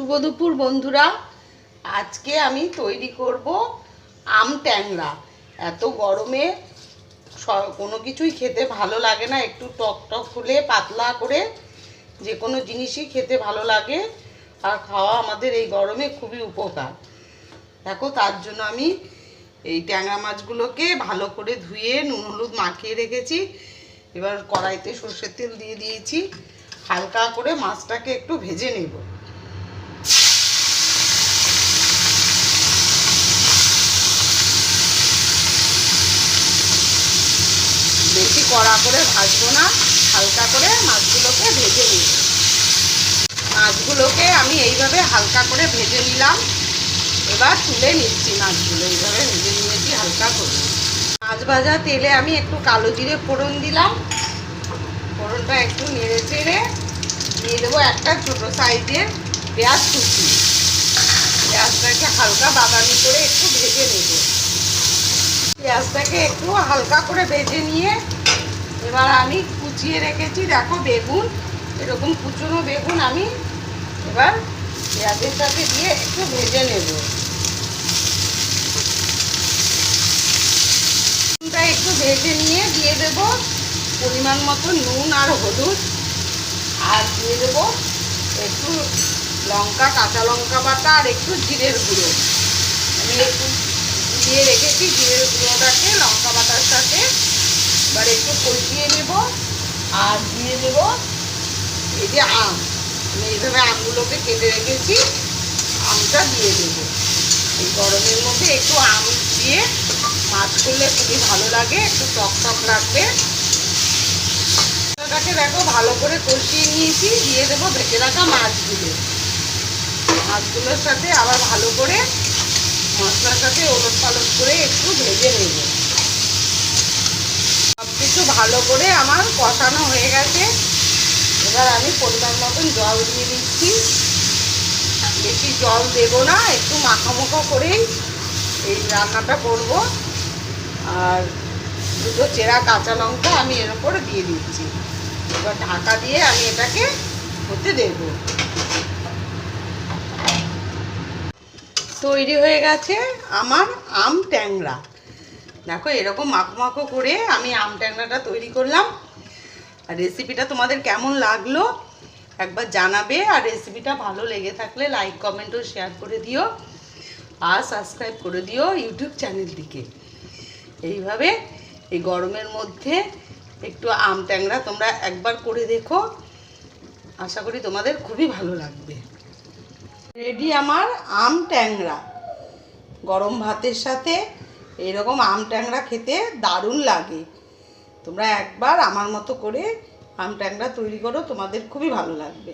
শুভ দুপুর, বন্ধুরা। আজকে আমি তৈরি করব আম ট্যাংরা। এত গরমে কোনো কিছুই খেতে ভালো লাগে না। একটু টক টক হলে, পাতলা করে যে কোনো জিনিসই খেতে ভালো লাগে। আর খাওয়া আমাদের এই গরমে খুবই উপকার। দেখো, তার জন্য আমি এই ট্যাংরা মাছগুলোকে ভালো করে ধুয়ে নুন হলুদ মাখিয়ে রেখেছি। এবার কড়াইতে সর্ষের তেল দিয়ে দিয়েছি। হালকা করে মাছটাকে একটু ভেজে নেব বেশি কড়া করে ভাজবো না, হালকা করে মাছগুলোকে ভেজে নিব। মাছগুলোকে আমি এইভাবে হালকা করে ভেজে নিলাম। এবার তুলে নিচ্ছি মাছগুলো, এইভাবে ভেজে নিয়েছি, হালকা করে। মাছ ভাজা তেলে আমি একটু কালো জিরে ফোড়ন দিলাম। ফোড়নটা একটু নেড়ে চেড়ে দিয়ে দেবো একটা ছোটো সাইজের পেঁয়াজ কুচি। পেঁয়াজটাকে হালকা বাদামি করে একটু ভেজে নেব। পেঁয়াজটাকে একটু হালকা করে ভেজে নিয়ে এবার আমি কুচিয়ে রেখেছি, দেখো বেগুন, এরকম কুচনো বেগুন আমি এবার পেঁয়াজের সাথে দিয়ে একটু ভেজে নেব। বেগুনটা একটু ভেজে নিয়ে দিয়ে দেব পরিমাণ মতো নুন আর হলুদ, আর দিয়ে দেব একটু লঙ্কা, কাঁচা লঙ্কা বাটা আর একটু জিরের গুঁড়ো। আমি একটু দিয়ে রেখেছি জিরের গুঁড়োটাকে লঙ্কা বাটার সাথে একটু কষিয়ে নেব আর দিয়ে দেব এই যে আম। আমি এইভাবে আমগুলোকে কেটে রেখেছি, আমটা দিয়ে দেব। এই গরমের মধ্যে একটু আম দিয়ে মাছ করলে খুবই ভালো লাগে, একটু টক টক লাগবে। মশলাটাকে দেখো, ভালো করে কষিয়ে নিয়েছি, দিয়ে দেবো ভেজে রাখা মাছগুলো। মাছগুলোর সাথে আবার ভালো করে মশলার সাথে ওলট পালট করে একটু ভেজে নেব। ভালো করে আমার কষানো হয়ে গেছে। এবার আমি পরিমাণ মতন জল দিয়ে দিচ্ছি। বেশি জল দেব না, একটু মাখামোখা করেই এই রান্নাটা করব। আর দুটো চেরা কাঁচা লঙ্কা আমি এর উপরে দিয়ে দিচ্ছি। এবার ঢাকা দিয়ে আমি এটাকে হতে দেবো। তৈরি হয়ে গেছে আমার আম ট্যাংরা। দেখো, এরকম মাখো মাখো করে আমি আম ট্যাংরাটা তৈরি করলাম। আর রেসিপিটা তোমাদের কেমন লাগল একবার জানাবে। আর রেসিপিটা ভালো লেগে থাকলে লাইক কমেন্ট ও শেয়ার করে দিও। আর সাবস্ক্রাইব করে দিও ইউটিউব চ্যানেলটিকে এইভাবে এই গরমের মধ্যে একটু আম ট্যাংরা তোমরা একবার করে দেখো। আশা করি তোমাদের খুবই ভালো লাগবে। রেডি আমার আম ট্যাংরা। গরম ভাতের সাথে এরকম আম ট্যাংরা খেতে দারুণ লাগে। তোমরা একবার আমার মতো করে আম ট্যাংরা তৈরি করো, তোমাদের খুবই ভালো লাগবে।